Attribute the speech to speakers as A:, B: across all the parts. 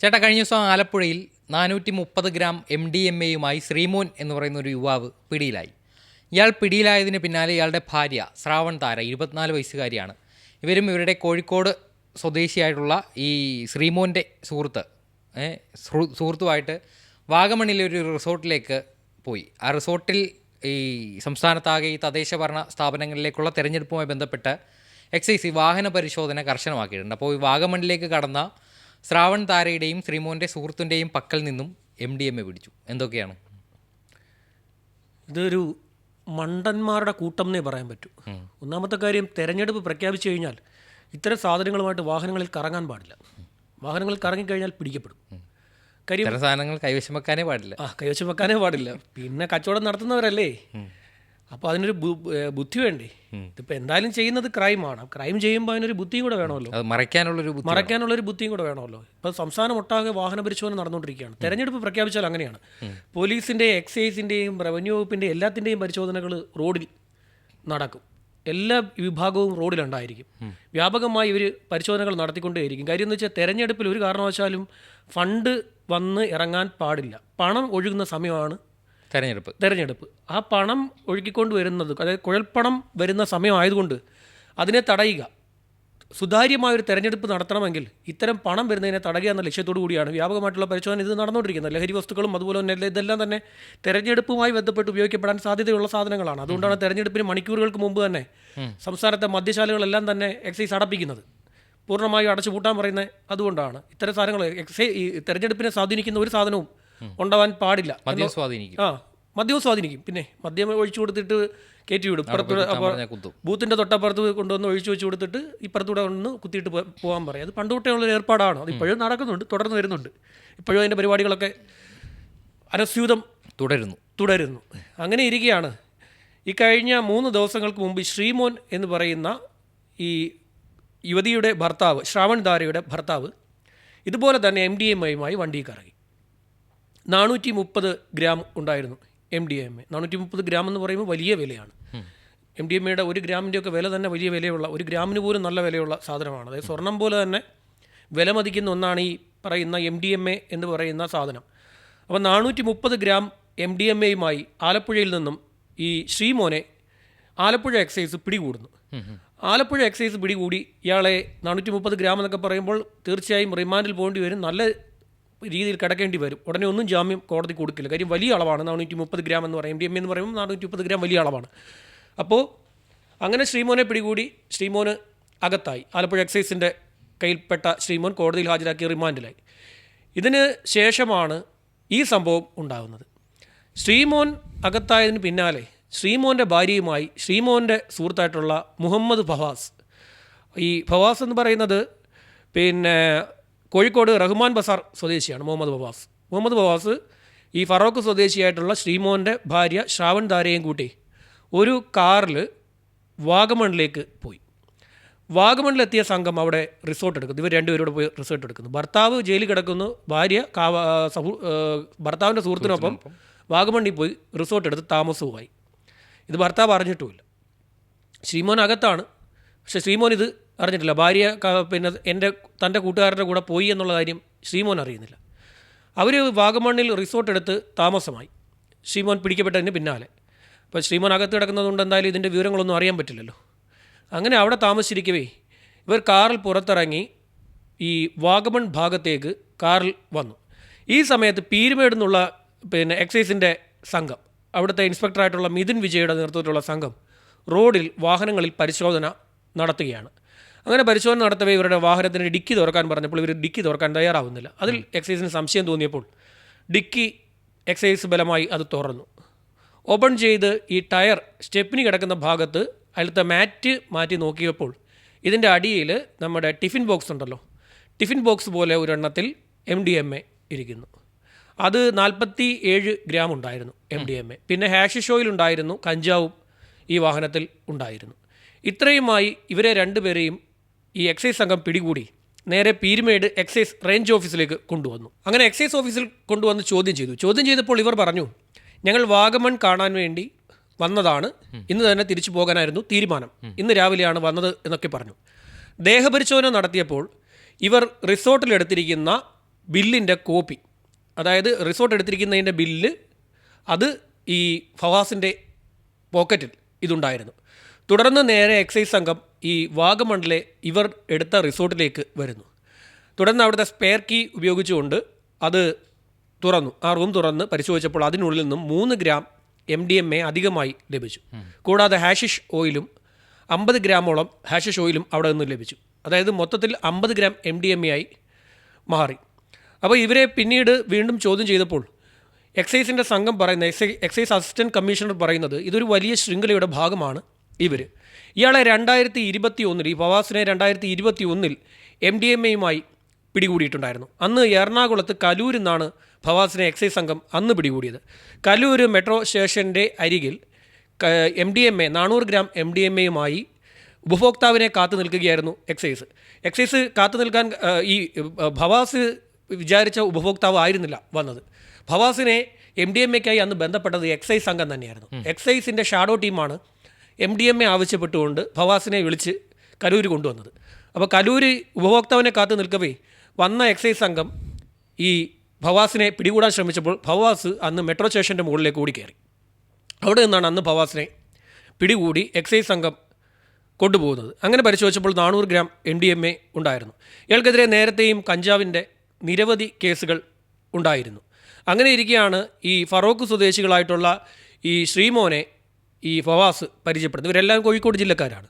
A: ചേട്ടാ കഴിഞ്ഞ ദിവസം ആലപ്പുഴയിൽ നാനൂറ്റി മുപ്പത് ഗ്രാം എം ഡി എം എയുമായി ശ്രീമോൻ എന്ന് പറയുന്ന ഒരു യുവാവ് പിടിയിലായി. ഇയാൾ പിടിയിലായതിന് പിന്നാലെ ഇയാളുടെ ഭാര്യ ശ്രാവൺ താര ഇരുപത്തിനാല് വയസ്സുകാരിയാണ്. ഇവരും ഇവരുടെ കോഴിക്കോട് സ്വദേശിയായിട്ടുള്ള ഈ ശ്രീമോന്റെ സുഹൃത്ത് സുഹൃത്തുമായിട്ട് വാഗമണ്ണിലെ ഒരു റിസോർട്ടിലേക്ക് പോയി. ആ റിസോർട്ടിൽ ഈ സംസ്ഥാനത്താകെ ഈ തദ്ദേശ ഭരണ സ്ഥാപനങ്ങളിലേക്കുള്ള തെരഞ്ഞെടുപ്പുമായി ബന്ധപ്പെട്ട് എക്സൈസ് ഈ വാഹന പരിശോധന കർശനമാക്കിയിട്ടുണ്ട്. അപ്പോൾ ഈ വാഗമണ്ണിലേക്ക് കടന്ന ശ്രാവൺ താരയുടെയും ശ്രീമോന്റെ സുഹൃത്തിന്റെയും പക്കൽ നിന്നും എം ഡി എം എ പിടിച്ചു. എന്തൊക്കെയാണ്?
B: ഇതൊരു മണ്ടന്മാരുടെ കൂട്ടം എന്നേ പറയാൻ പറ്റൂ. ഒന്നാമത്തെ കാര്യം തെരഞ്ഞെടുപ്പ് പ്രഖ്യാപിച്ചു കഴിഞ്ഞാൽ ഇത്തരം സാധനങ്ങളുമായിട്ട് വാഹനങ്ങളിൽ കറങ്ങാൻ പാടില്ല. വാഹനങ്ങളിൽ കറങ്ങിക്കഴിഞ്ഞാൽ പിടിക്കപ്പെടും. കാര്യം
A: സാധനങ്ങൾ കൈവശം വെക്കാനേ പാടില്ല.
B: ആ കൈവശം വെക്കാനേ പാടില്ല. പിന്നെ കച്ചവടം നടത്തുന്നവരല്ലേ? അപ്പോൾ അതിനൊരു ബുദ്ധി വേണ്ടേ? ഇതിപ്പോൾ എന്തായാലും ചെയ്യുന്നത് ക്രൈമാണ് ക്രൈം ചെയ്യുമ്പോൾ അതിനൊരു ബുദ്ധിയും കൂടെ വേണമല്ലോ.
A: മറയ്ക്കാനുള്ളൊരു
B: മറയ്ക്കാനുള്ളൊരു ബുദ്ധിയും കൂടെ വേണമല്ലോ. ഇപ്പോൾ സംസ്ഥാനം ഒട്ടാകെ വാഹന പരിശോധന നടന്നുകൊണ്ടിരിക്കുകയാണ്. തെരഞ്ഞെടുപ്പ് പ്രഖ്യാപിച്ചാൽ അങ്ങനെയാണ്. പോലീസിന്റെ എക്സൈസിന്റെയും റവന്യൂ വകുപ്പിന്റെ എല്ലാത്തിന്റെയും പരിശോധനകൾ റോഡിൽ നടക്കും. എല്ലാ വിഭാഗവും റോഡിലുണ്ടായിരിക്കും. വ്യാപകമായി ഇവർ പരിശോധനകൾ നടത്തിക്കൊണ്ടേയിരിക്കും. കാര്യം എന്ന് വെച്ചാൽ തെരഞ്ഞെടുപ്പിൽ ഒരു കാരണവശാലും ഫണ്ട് വന്ന് ഇറങ്ങാൻ പാടില്ല. പണം ഒഴുകുന്ന സമയമാണ്
A: തെരഞ്ഞെടുപ്പ്.
B: തെരഞ്ഞെടുപ്പ്. ആ പണം ഒഴുകിക്കൊണ്ട് വരുന്നത് അതായത് കുഴൽപ്പണം വരുന്ന സമയമായതുകൊണ്ട് അതിനെ തടയുക. സുതാര്യമായൊരു തെരഞ്ഞെടുപ്പ് നടത്തണമെങ്കിൽ ഇത്തരം പണം വരുന്നതിനെ തടയുക എന്ന ലക്ഷ്യത്തോടു കൂടിയാണ് വ്യാപകമായിട്ടുള്ള പരിശോധന ഇത് നടന്നുകൊണ്ടിരിക്കുന്നത്. ലഹരി വസ്തുക്കളും അതുപോലെ തന്നെ ഇതെല്ലാം തന്നെ തെരഞ്ഞെടുപ്പുമായി ബന്ധപ്പെട്ട് ഉപയോഗിക്കപ്പെടാൻ സാധ്യതയുള്ള സാധനങ്ങളാണ്. അതുകൊണ്ടാണ് തെരഞ്ഞെടുപ്പിന് മണിക്കൂറുകൾക്ക് മുമ്പ് തന്നെ സംസ്ഥാനത്തെ മദ്യശാലകളെല്ലാം തന്നെ എക്സൈസ് അടപ്പിക്കുന്നത്. പൂർണമായും അടച്ചു പൂട്ടാൻ പറയുന്നത് അതുകൊണ്ടാണ്. ഇത്തരം സാധനങ്ങൾ എക്സൈ ഈ തെരഞ്ഞെടുപ്പിനെ സ്വാധീനിക്കുന്ന ഒരു സാധനവും ഉണ്ടാവാൻ പാടില്ല.
A: മദ്യം സ്വാധീനിക്കും.
B: ആ മദ്യവും സ്വാധീനിക്കും. പിന്നെ മദ്യം ഒഴിച്ചു കൊടുത്തിട്ട് കയറ്റി വിടും. ഇപ്പുറത്തൂടെ ബൂത്തിന്റെ തൊട്ടപ്പുറത്ത് കൊണ്ടുവന്ന് ഒഴിച്ചു വെച്ച് കൊടുത്തിട്ട് ഇപ്പുറത്തൂടെ ഒന്ന് കുത്തിയിട്ട് പോകാൻ പറയും. അത് പണ്ട് തൊട്ടേ ഉള്ളൊരു ഏർപ്പാടാണ്. അത് ഇപ്പോഴും നടക്കുന്നുണ്ട് തുടർന്ന് വരുന്നുണ്ട്. ഇപ്പോഴും അതിന്റെ പരിപാടികളൊക്കെ അനസ്യൂതം
A: തുടരുന്നു.
B: തുടരുന്നു. അങ്ങനെ ഇരിക്കുകയാണ്. ഈ കഴിഞ്ഞ മൂന്ന് ദിവസങ്ങൾക്ക് മുമ്പ് ശ്രീമോൻ എന്ന് പറയുന്ന ഈ യുവതിയുടെ ഭർത്താവ് ശ്രാവൺ ധാരയുടെ ഭർത്താവ് ഇതുപോലെ തന്നെ എം ഡി എം ഐയുമായി വണ്ടിയിൽ കറങ്ങി. നാനൂറ്റി മുപ്പത് ഗ്രാം ഉണ്ടായിരുന്നു എം ഡി എം എ നാനൂറ്റി മുപ്പത് ഗ്രാം എന്ന് പറയുമ്പോൾ വലിയ വിലയാണ്. എം ഡി എം എയുടെ ഒരു ഗ്രാമിന്റെ ഒക്കെ വില തന്നെ വലിയ വിലയുള്ള ഒരു ഗ്രാമിന് പോലും നല്ല വിലയുള്ള സാധനമാണ്. അതായത് സ്വർണം പോലെ തന്നെ വില മതിക്കുന്ന ഒന്നാണ് ഈ പറയുന്ന എം ഡി എം എ എന്ന് പറയുന്ന സാധനം. അപ്പോൾ നാനൂറ്റി മുപ്പത് ഗ്രാം എം ഡി എം എയുമായി ആലപ്പുഴയിൽ നിന്നും ഈ ശ്രീമോനെ ആലപ്പുഴ എക്സൈസ് പിടികൂടുന്നു. ആലപ്പുഴ എക്സൈസ് പിടികൂടി ഇയാളെ നാനൂറ്റി മുപ്പത് ഗ്രാം എന്നൊക്കെ പറയുമ്പോൾ തീർച്ചയായും റിമാൻഡിൽ പോകേണ്ടി വരും. നല്ല രീതിയിൽ കിടക്കേണ്ടി വരും. ഉടനെ ഒന്നും ജാമ്യം കോടതി കൊടുക്കില്ല. കാര്യം വലിയ അളവാണ്. നാനൂറ്റി മുപ്പത് ഗ്രാം എന്ന് പറയും എം ഡി എം എന്ന് പറയുമ്പോൾ നാനൂറ്റി മുപ്പത് ഗ്രാം വലിയ അളവാണ്. അപ്പോൾ അങ്ങനെ ശ്രീമോനെ പിടികൂടി ശ്രീമോന് അകത്തായി. ആലപ്പുഴ എക്സൈസിന്റെ കയ്യിൽപ്പെട്ട ശ്രീമോൻ കോടതിയിൽ ഹാജരാക്കി റിമാൻഡിലായി. ഇതിന് ശേഷമാണ് ഈ സംഭവം ഉണ്ടാകുന്നത്. ശ്രീമോൻ അകത്തായതിന് പിന്നാലെ ശ്രീമോന്റെ ഭാര്യയുമായി ശ്രീമോന്റെ സുഹൃത്തായിട്ടുള്ള മുഹമ്മദ് ഫവാസ്. ഈ ഫവാസ് എന്ന് പറയുന്നത് പിന്നെ കോഴിക്കോട് റഹ്മാൻ ബസാർ സ്വദേശിയാണ് മുഹമ്മദ് ബവാസ്. മുഹമ്മദ് ബവാസ് ഈ ഫറോക്ക് സ്വദേശിയായിട്ടുള്ള ശ്രീമോന്റെ ഭാര്യ ശ്രാവൺ ധാരയും കൂട്ടി ഒരു കാറിൽ വാഗമണിലേക്ക് പോയി. വാഗമണിലെത്തിയ സംഘം അവിടെ റിസോർട്ട് എടുക്കുന്നു. ഇവർ രണ്ടുപേരോട് പോയി റിസോർട്ട് എടുക്കുന്നു. ഭർത്താവ് ജയിലിൽ കിടക്കുന്നു. ഭാര്യ കാവ സഹു- ഭർത്താവിന്റെ സുഹൃത്തിനൊപ്പം. വാഗമണ്ണിൽ പോയി റിസോർട്ട് എടുത്ത് താമസവുമായി. ഇത് ഭർത്താവ് അറിഞ്ഞിട്ടുമില്ല. ശ്രീമോൻ അകത്താണ്. പക്ഷേ ശ്രീമോൻ ഇത് അറിഞ്ഞിട്ടില്ല. ഭാര്യ പിന്നെ എന്റെ തന്റെ കൂട്ടുകാരുടെ കൂടെ പോയി എന്നുള്ള കാര്യം ശ്രീമോൻ അറിയുന്നില്ല. അവർ വാഗമണ്ണിൽ റിസോർട്ട് എടുത്ത് താമസമായി. ശ്രീമോൻ പിടിക്കപ്പെട്ടതിന് പിന്നാലെ. അപ്പോൾ ശ്രീമോൻ അകത്ത് കിടക്കുന്നതുകൊണ്ട് എന്തായാലും ഇതിന്റെ വിവരങ്ങളൊന്നും അറിയാൻ പറ്റില്ലല്ലോ. അങ്ങനെ അവിടെ താമസിച്ചിരിക്കവേ ഇവർ കാറിൽ പുറത്തിറങ്ങി ഈ വാഗമൺ ഭാഗത്തേക്ക് കാറിൽ വന്നു. ഈ സമയത്ത് പീരുമേട് നിന്നുള്ള പിന്നെ എക്സൈസിന്റെ സംഘം അവിടുത്തെ ഇൻസ്പെക്ടറായിട്ടുള്ള മിഥുൻ വിജയുടെ നേതൃത്വത്തിലുള്ള സംഘം റോഡിൽ വാഹനങ്ങളിൽ പരിശോധന നടത്തുകയാണ്. അങ്ങനെ പരിശോധന നടത്തവേ ഇവരുടെ വാഹനത്തിന് ഡിക്കി തുറക്കാൻ പറഞ്ഞപ്പോൾ ഇവർ ഡിക്കി തുറക്കാൻ തയ്യാറാവുന്നില്ല. അതിൽ എക്സൈസിന് സംശയം തോന്നിയപ്പോൾ ഡിക്കി എക്സൈസ് ബലമായി അത് തുറന്നു. ഓപ്പൺ ചെയ്ത് ഈ ടയർ സ്റ്റെപ്പിന് കിടക്കുന്ന ഭാഗത്ത് അതിലത്തെ മാറ്റ് മാറ്റി നോക്കിയപ്പോൾ ഇതിന്റെ അടിയിൽ നമ്മുടെ ടിഫിൻ ബോക്സ് ഉണ്ടല്ലോ. ടിഫിൻ ബോക്സ് പോലെ ഒരെണ്ണത്തിൽ എം ഡി എം എ ഇരിക്കുന്നു. അത് നാൽപ്പത്തി ഏഴ് ഗ്രാം ഉണ്ടായിരുന്നു എം ഡി എം എ. പിന്നെ ഹാഷ് ഓയിൽ ഉണ്ടായിരുന്നു കഞ്ചാവും ഈ വാഹനത്തിൽ ഉണ്ടായിരുന്നു. ഇത്രയുമായി ഇവരെ രണ്ടുപേരെയും ഈ എക്സൈസ് സംഘം പിടികൂടി നേരെ പീരുമേട് എക്സൈസ് റേഞ്ച് ഓഫീസിലേക്ക് കൊണ്ടുവന്നു. അങ്ങനെ എക്സൈസ് ഓഫീസിൽ കൊണ്ടുവന്ന് ചോദ്യം ചെയ്തു. ചോദ്യം ചെയ്തപ്പോൾ ഇവർ പറഞ്ഞു ഞങ്ങൾ വാഗമൺ കാണാൻ വേണ്ടി വന്നതാണ്. ഇന്ന് തന്നെ തിരിച്ചു പോകാനായിരുന്നു തീരുമാനം. ഇന്ന് രാവിലെയാണ് വന്നത് എന്നൊക്കെ പറഞ്ഞു. ദേഹപരിശോധന നടത്തിയപ്പോൾ ഇവർ റിസോർട്ടിലെടുത്തിരിക്കുന്ന ബില്ലിന്റെ കോപ്പി അതായത് റിസോർട്ട് എടുത്തിരിക്കുന്നതിന്റെ ബില്ല് അത് ഈ ഫവാസിന്റെ പോക്കറ്റിൽ ഇതുണ്ടായിരുന്നു. തുടർന്ന് നേരെ എക്സൈസ് സംഘം ഈ വാഗമണ്ഡലെ ഇവർ എടുത്ത റിസോർട്ടിലേക്ക് വരുന്നു. തുടർന്ന് അവിടുത്തെ സ്പെയർ കീ ഉപയോഗിച്ചുകൊണ്ട് അത് തുറന്നു. ആ റൂം തുറന്ന് പരിശോധിച്ചപ്പോൾ അതിനുള്ളിൽ നിന്നും മൂന്ന് gram M D M A അധികമായി ലഭിച്ചു. കൂടാതെ ഹാഷിഷ് ഓയിലും അമ്പത് ഗ്രാമോളം ഹാഷിഷ് ഓയിലും അവിടെ നിന്ന് ലഭിച്ചു. അതായത് മൊത്തത്തിൽ അമ്പത് gram M D M A ആയി മാറി. അപ്പോൾ ഇവരെ പിന്നീട് വീണ്ടും ചോദ്യം ചെയ്തപ്പോൾ എക്സൈസിന്റെ സംഘം പറയുന്ന എക്സൈ- എക്സൈസ് അസിസ്റ്റന്റ് കമ്മീഷണർ പറയുന്നത് ഇതൊരു വലിയ ശൃംഖലയുടെ ഭാഗമാണ്. ഇവർ ഇയാളെ രണ്ടായിരത്തി ഇരുപത്തി ഒന്നിൽ ഈ ഫവാസിനെ രണ്ടായിരത്തി ഇരുപത്തി ഒന്നിൽ എം ഡി എം എയുമായി പിടികൂടിയിട്ടുണ്ടായിരുന്നു. അന്ന് എറണാകുളത്ത് കലൂരിൽ നിന്നാണ് ഫവാസിനെ എക്സൈസ് സംഘം അന്ന് പിടികൂടിയത്. കലൂർ മെട്രോ സ്റ്റേഷന്റെ അരികിൽ എം ഡി എം എ നാനൂറ് ഗ്രാം എം ഡി എം എയുമായി ഉപഭോക്താവിനെ കാത്തു നിൽക്കുകയായിരുന്നു എക്സൈസ്. എക്സൈസ് കാത്തു നിൽക്കാൻ ഈ ഭവാസ് വിചാരിച്ച ഉപഭോക്താവ് ആയിരുന്നില്ല വന്നത്. ഭവാസിനെ എം ഡി എം എക്കായി അന്ന് ബന്ധപ്പെട്ടത് എക്സൈസ് സംഘം തന്നെയായിരുന്നു. എക്സൈസിന്റെ ഷാഡോ ടീമാണ് എം ഡി എം എ ആവശ്യപ്പെട്ടുകൊണ്ട് ഭവാസിനെ വിളിച്ച് കലൂര് കൊണ്ടുവന്നത്. അപ്പോൾ കലൂര് ഉപഭോക്താവിനെ കാത്തു നിൽക്കവേ വന്ന എക്സൈസ് സംഘം ഈ ഭവാസിനെ പിടികൂടാൻ ശ്രമിച്ചപ്പോൾ ഭവാസ് അന്ന് മെട്രോ സ്റ്റേഷന്റെ മുകളിലേക്ക് ഓടിക്കയറി അവിടെ നിന്നാണ് അന്ന് ഭവാസിനെ പിടികൂടി എക്സൈസ് സംഘം കൊണ്ടുപോകുന്നത്. അങ്ങനെ പരിശോധിച്ചപ്പോൾ നാനൂറ് gram M D M A ഉണ്ടായിരുന്നു. ഇയാൾക്കെതിരെ നേരത്തെയും കഞ്ചാവിന്റെ നിരവധി കേസുകൾ ഉണ്ടായിരുന്നു. അങ്ങനെ ഇരിക്കെയാണ് ഈ ഫറോക്ക് സ്വദേശികളായിട്ടുള്ള ഈ ശ്രീമോനെ ഈ ഫവാസ് പരിചയപ്പെടുന്നത്. ഇവരെല്ലാം കോഴിക്കോട് ജില്ലക്കാരാണ്.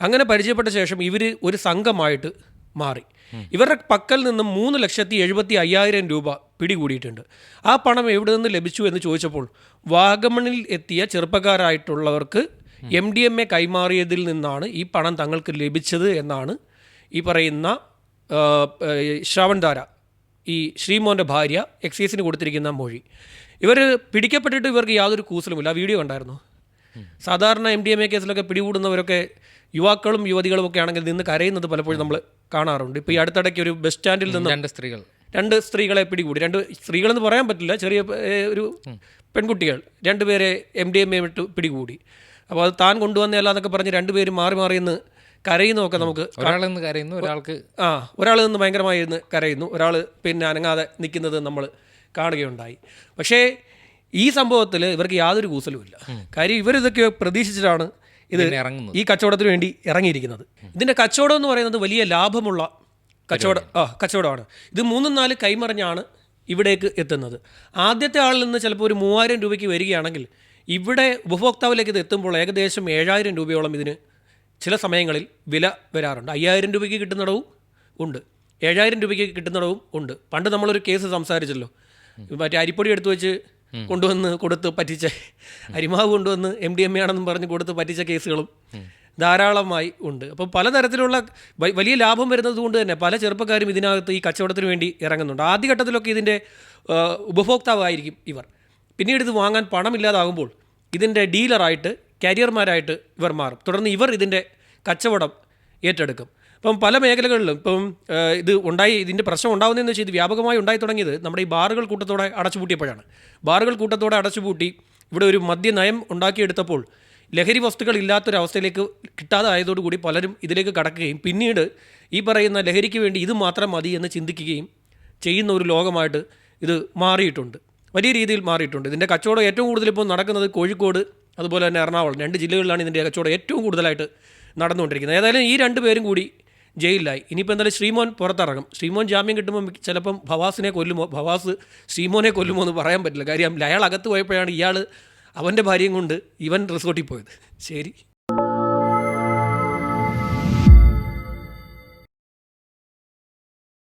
B: അങ്ങനെ പരിചയപ്പെട്ട ശേഷം ഇവർ ഒരു സംഘമായിട്ട് മാറി. ഇവരുടെ പക്കൽ നിന്നും മൂന്ന് ലക്ഷത്തി എഴുപത്തി അയ്യായിരം രൂപ പിടികൂടിയിട്ടുണ്ട്. ആ പണം എവിടെ നിന്ന് ലഭിച്ചു എന്ന് ചോദിച്ചപ്പോൾ വാഗമണിൽ എത്തിയ ചെറുപ്പക്കാരായിട്ടുള്ളവർക്ക് എം ഡി എം എ കൈമാറിയതിൽ നിന്നാണ് ഈ പണം തങ്ങൾക്ക് ലഭിച്ചത് എന്നാണ് ഈ പറയുന്ന ശ്രവൺധാര ഈ ശ്രീമോന്റെ ഭാര്യ എക്സൈസിന് കൊടുത്തിരിക്കുന്ന മൊഴി. ഇവർ പിടിക്കപ്പെട്ടിട്ട് ഇവർക്ക് യാതൊരു കൂസലുമില്ല. ആ വീഡിയോ കണ്ടായിരുന്നു? സാധാരണ എം ഡി എം എ കേസിലൊക്കെ പിടികൂടുന്നവരൊക്കെ യുവാക്കളും യുവതികളും ഒക്കെ ആണെങ്കിൽ നിന്ന് കരയുന്നത് പലപ്പോഴും നമ്മൾ കാണാറുണ്ട്. ഇപ്പോൾ ഈ അടുത്തിടയ്ക്ക് ഒരു ബസ് സ്റ്റാൻഡിൽ നിന്ന്
A: രണ്ട് സ്ത്രീകൾ.
B: രണ്ട് സ്ത്രീകളെ പിടികൂടി. രണ്ട് സ്ത്രീകളെന്ന് പറയാൻ പറ്റില്ല ചെറിയ ഒരു പെൺകുട്ടികൾ രണ്ടുപേരെ എം ഡി എം എ വിട്ട് പിടികൂടി. അപ്പോൾ അത് താൻ കൊണ്ടുവന്നല്ലാന്നൊക്കെ പറഞ്ഞ് രണ്ടുപേരും മാറി മാറി നിന്ന് കരയുന്നതൊക്കെ നമുക്ക്
A: ഒരാളിൽ നിന്ന് കരയുന്നു ഒരാൾക്ക്
B: ആ ഒരാൾ നിന്ന് ഭയങ്കരമായി ഇരുന്ന് കരയുന്നു. ഒരാൾ പിന്നെ അനങ്ങാതെ നിൽക്കുന്നത് നമ്മൾ കാണുകയുണ്ടായി. പക്ഷേ ഈ സംഭവത്തിൽ ഇവർക്ക് യാതൊരു കൂസലുമില്ല. കാര്യം ഇവരിതൊക്കെ പ്രതീക്ഷിച്ചിട്ടാണ് ഇത്
A: ഇറങ്ങുന്നത്.
B: ഈ കച്ചവടത്തിന് വേണ്ടി ഇറങ്ങിയിരിക്കുന്നത്. ഇതിന്റെ കച്ചവടം എന്ന് പറയുന്നത് വലിയ ലാഭമുള്ള കച്ചവട ആ കച്ചവടമാണ്. ഇത് മൂന്നും നാല് കൈമറിഞ്ഞാണ് ഇവിടേക്ക് എത്തുന്നത്. ആദ്യത്തെ ആളിൽ നിന്ന് ചിലപ്പോൾ ഒരു മൂവായിരം രൂപയ്ക്ക് വരികയാണെങ്കിൽ ഇവിടെ ഉപഭോക്താവിലേക്ക് ഇത് എത്തുമ്പോൾ ഏകദേശം ഏഴായിരം രൂപയോളം ഇതിന് ചില സമയങ്ങളിൽ വില വരാറുണ്ട്. അയ്യായിരം രൂപയ്ക്ക് കിട്ടുന്നിടവും ഉണ്ട്. ഏഴായിരം രൂപയ്ക്ക് കിട്ടുന്നിടവും ഉണ്ട്. പണ്ട് നമ്മളൊരു കേസ് സംസാരിച്ചല്ലോ. മറ്റേ അരിപ്പൊടി എടുത്തു വെച്ച് കൊണ്ടുവന്ന് കൊടുത്ത് പറ്റിച്ച അരിമാവ് കൊണ്ടുവന്ന് എം ഡി എം എ ആണെന്നും പറഞ്ഞ് കൊടുത്ത് പറ്റിച്ച കേസുകളും ധാരാളമായി ഉണ്ട്. അപ്പോൾ പലതരത്തിലുള്ള വലിയ ലാഭം വരുന്നത് കൊണ്ട് തന്നെ പല ചെറുപ്പക്കാരും ഇതിനകത്ത് ഈ കച്ചവടത്തിന് വേണ്ടി ഇറങ്ങുന്നുണ്ട്. ആദ്യഘട്ടത്തിലൊക്കെ ഇതിന്റെ ഉപഭോക്താവായിരിക്കും ഇവർ. പിന്നീട് ഇത് വാങ്ങാൻ പണമില്ലാതാകുമ്പോൾ ഇതിന്റെ ഡീലറായിട്ട് കാരിയർമാരായിട്ട് ഇവർ മാറും. തുടർന്ന് ഇവർ ഇതിന്റെ കച്ചവടം ഏറ്റെടുക്കും. ഇപ്പം പല മേഖലകളിലും ഇപ്പം ഇത് ഉണ്ടായി ഇതിന്റെ പ്രശ്നം ഉണ്ടാകുന്നതെന്ന് വെച്ചാൽ ഇത് വ്യാപകമായി ഉണ്ടായി തുടങ്ങിയത് നമ്മുടെ ഈ ബാറുകൾ കൂട്ടത്തോടെ അടച്ചുപൂട്ടിയപ്പോഴാണ്. ബാറുകൾ കൂട്ടത്തോടെ അടച്ചുപൂട്ടി ഇവിടെ ഒരു മദ്യനയം ഉണ്ടാക്കിയെടുത്തപ്പോൾ ലഹരി വസ്തുക്കൾ ഇല്ലാത്തൊരവസ്ഥയിലേക്ക് കിട്ടാതായതോടുകൂടി പലരും ഇതിലേക്ക് കടക്കുകയും പിന്നീട് ഈ പറയുന്ന ലഹരിക്ക് വേണ്ടി ഇത് മാത്രം മതി എന്ന് ചിന്തിക്കുകയും ചെയ്യുന്ന ഒരു ലോകമായിട്ട് ഇത് മാറിയിട്ടുണ്ട്. വലിയ രീതിയിൽ മാറിയിട്ടുണ്ട്. ഇതിന്റെ കച്ചവടം ഏറ്റവും കൂടുതൽ ഇപ്പോൾ നടക്കുന്നത് കോഴിക്കോട് അതുപോലെ തന്നെ എറണാകുളം. രണ്ട് ജില്ലകളിലാണ് ഇതിന്റെ കച്ചവടം ഏറ്റവും കൂടുതലായിട്ട് നടന്നുകൊണ്ടിരിക്കുന്നത്. ഏതായാലും ഈ രണ്ട് പേരും കൂടി ജയിലിലായി. ഇനിയിപ്പോൾ എന്തായാലും ശ്രീമോൻ പുറത്തിറങ്ങും. ശ്രീമോൻ ജാമ്യം കിട്ടുമ്പോൾ ചിലപ്പം ഭവാസിനെ കൊല്ലുമോ ഭവാസ് ശ്രീമോനെ കൊല്ലുമോ എന്ന് പറയാൻ പറ്റില്ല. കാര്യം അയാൾ അകത്ത് പോയപ്പോഴാണ് ഇയാൾ അവന്റെ ഭാര്യയും കൊണ്ട് ഇവൻ റിസോർട്ടിൽ പോയത്. ശരി.